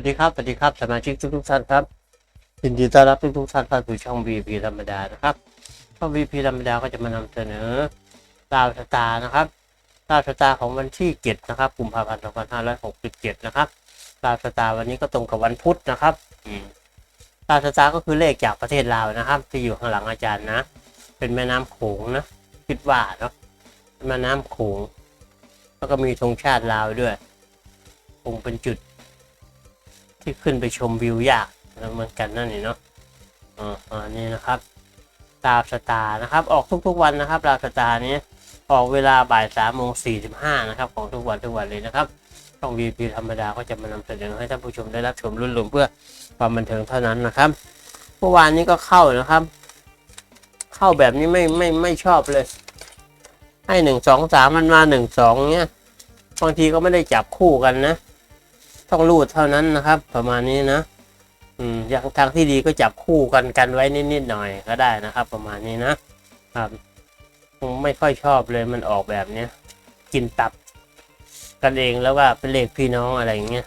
วัสดีครับสวัสดีครับสมาชิกทุกทุกๆท่านครับยินดีต้อนรับทุกทุกๆท่านเข้าสู่ช่อง VP ธรรมดานะครับช่อง VP ธรรมดาก็จะมานำเสนอดาวชะตานะครับดาวชะตาของวันที่เจ็ดนะครับกุมภาพันธ์2567นะครับดาวชะตาวันนี้ก็ตรงกับวันพุธนะครับอืมดาวชะตาก็คือเลขจากประเทศลาวนะครับ ที่อยู่ข้างหลังอาจารย์นะ เป็นแม่น้ำโขงนะคิดว่าเนาะแม่น้ำโขงแล้วก็มีธงชาติลาวด้วยคงเป็นจุด ที่ขึ้นไปชมวิวยากเหมือนกันนั่นนี่เนาะอ่าอันนี้นะครับดาวสตาร์นะครับ ออกทุกๆวันนะครับดาวสตาร์นี้ออกเวลาบ่ายสามโมงสี่สิบห้านะครับของทุกวันทุกวันเลยนะครับช่อง VP ธรรมดาก็จะมานำเสนอให้ท่านผู้ชมได้รับชมรุ่นรวมเพื่อความบันเทิงเท่านั้นนะครับเมื่อวานนี้ก็เข้านะครับ เข้าแบบนี้ไม่ไม่ไม่ชอบเลย ให้หนึ่งสองสามมันมาหนึ่งสองเนี้ยบางทีก็ไม่ได้จับคู่กันนะ ต้องรูดเท่านั้นนะครับ ประมาณนี้นะอืมอย่างทางที่ดีก็จับคู่กันกันไว้นิดๆหน่อยก็ได้นะครับ ประมาณนี้นะครับผมไม่ค่อยชอบเลยมันออกแบบเนี้ยกินตับกันเองแล้วว่าเป็นเลขพี่น้องอะไรอย่างเงี้ย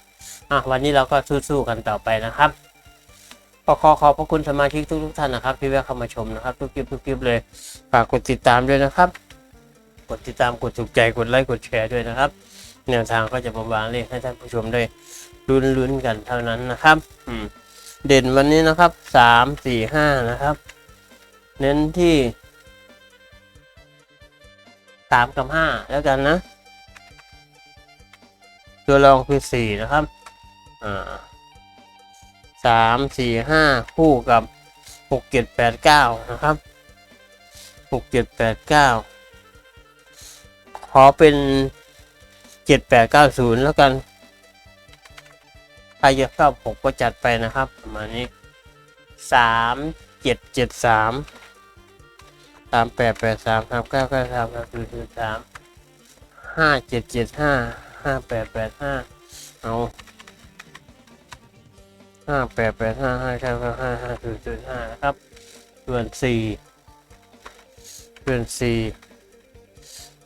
อะวันนี้เราก็สู้ๆกันต่อไปนะครับขอขอขอบพระคุณสมาชิกทุกๆท่านนะครับที่แวะเข้ามาชมนะครับทุกคลิปทุกคลิปเลยฝากกดติดตามด้วยนะครับ กดติดตามกดถูกใจกดไลค์กดแชร์ด้วยนะครับ แนวทางก็จะประวางเลขให้ท่านผู้ชมได้ลุ้นๆกันเท่านั้นนะครับ อืม เด่นวันนี้นะครับสามสี่ห้านะครับ เน้นที่สามกับห้าแล้วกันนะ ตัวรองคือสี่นะครับ อ่าสามสี่ห้าคู่กับหกเจ็ดแปดเก้านะครับหกเจ็ดแปดเก้าขอเป็นเจ็ดแปดเก้าศูนย์แล้วกัน ใครจะชอบผมก็จัดไปนะครับ ประมาณนี้สามเจ็ดเจ็ดสามสามแปดแปดสามสามเก้าเก้าสามสามสี่สี่สามห้าเจ็ดเจ็ดห้าห้าแปดแปดห้าเอาห้าแปดแปดห้าห้าเก้าเก้าห้าห้าสี่สี่ห้าครับส่วนสี่ส่วนสี่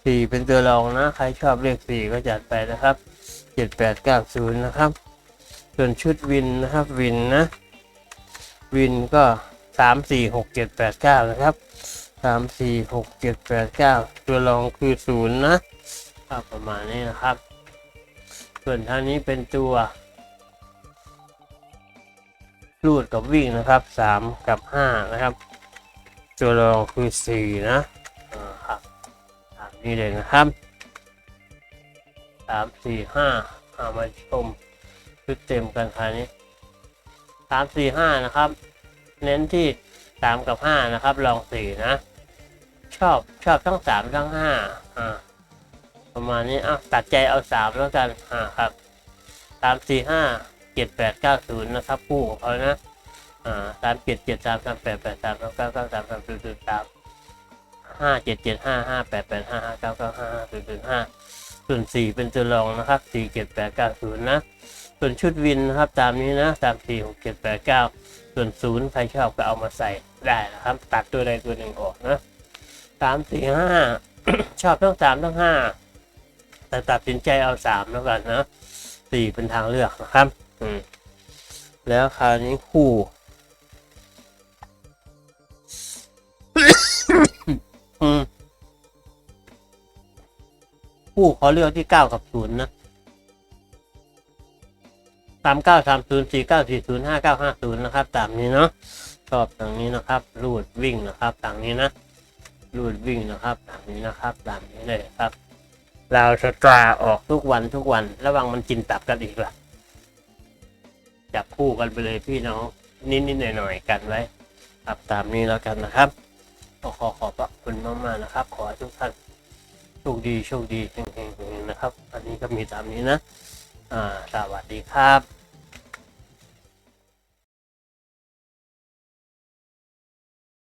สี่เป็นตัวรองนะ ใครชอบเลขสี่ก็จัดไปนะครับเจ็ดแปดเก้าศูนย์นะครับ ส่วนชุดวินนะครับวินนะ วินก็สามสี่หกเจ็ดแปดเก้านะครับสามสี่หกเจ็ดแปดเก้าตัวรองคือศูนย์นะประมาณนี้นะครับ ส่วนทางนี้เป็นตัวรูดกับวิ่งนะครับสามกับห้านะครับ ตัวรองคือสี่นะ นี้เลยนะครับสามสี่ห้าเอามาชมชุดเต็มกันคราวนี้สามสี่ห้านะครับ เน้นที่สามกับห้านะครับ ลองสี่นะ ชอบชอบทั้งสามทั้งห้าอ่าประมาณนี้อะตัดใจเอาสามแล้วกันอ่าครับสามสี่ห้าเจ็ดแปดเก้าศูนย์นะครับคู่ของเขานะอ่าสามเจ็ดเจ็ดสามสามแปดแปดสามสามเก้าเก้าสามสามศูนย์ศูนย์สาม ห้าเจ็ดเจ็ดห้าห้าแปดแปดห้าห้าเก้าเก้าห้าห้าศูนย์ศูนย์ห้าส่วนสี่เป็นตัวรองนะครับสี่เจ็ดแปดเก้าศูนย์นะส่วนชุดวินนะครับตามนี้นะสามสี่หกเจ็ดแปดเก้าส่วนศูนย์ใครชอบก็เอามาใส่ได้นะครับ ตัดตัวใดตัวหนึ่งออกนะสามสี่ห้าชอบทั้งสามทั้งห้าแต่ตัดสินใจเอาสามแล้วกันนะสี่เป็นทางเลือกนะครับ อืมแล้วคราวนี้คู่ ผู้ขอเลือกที่เก้ากับศูนย์นะสามเก้าสามศูนย์สี่เก้าสี่ศูนย์ห้าเก้าห้าศูนย์นะครับ ตามนี้เนาะชอบตามนี้นะครับรูดวิ่งนะครับตามนี้นะรูดวิ่งนะครับตามนี้นะครับตามนี้เลยครับเราสตราออกทุกวันทุกวัน ระวังมันกินตับกันอีกล่ะจับคู่กันไปเลยพี่น้องนิดๆหน่อยๆกันไว้ครับตามนี้แล้วกันนะครับก็ขอขอบพระคุณมากๆนะครับ ขอทุกท่าน ชคดีโชคดีเฮงๆนะครับ อันนี้ก็มีตามนี้นะ อ่า สวัสดีครับ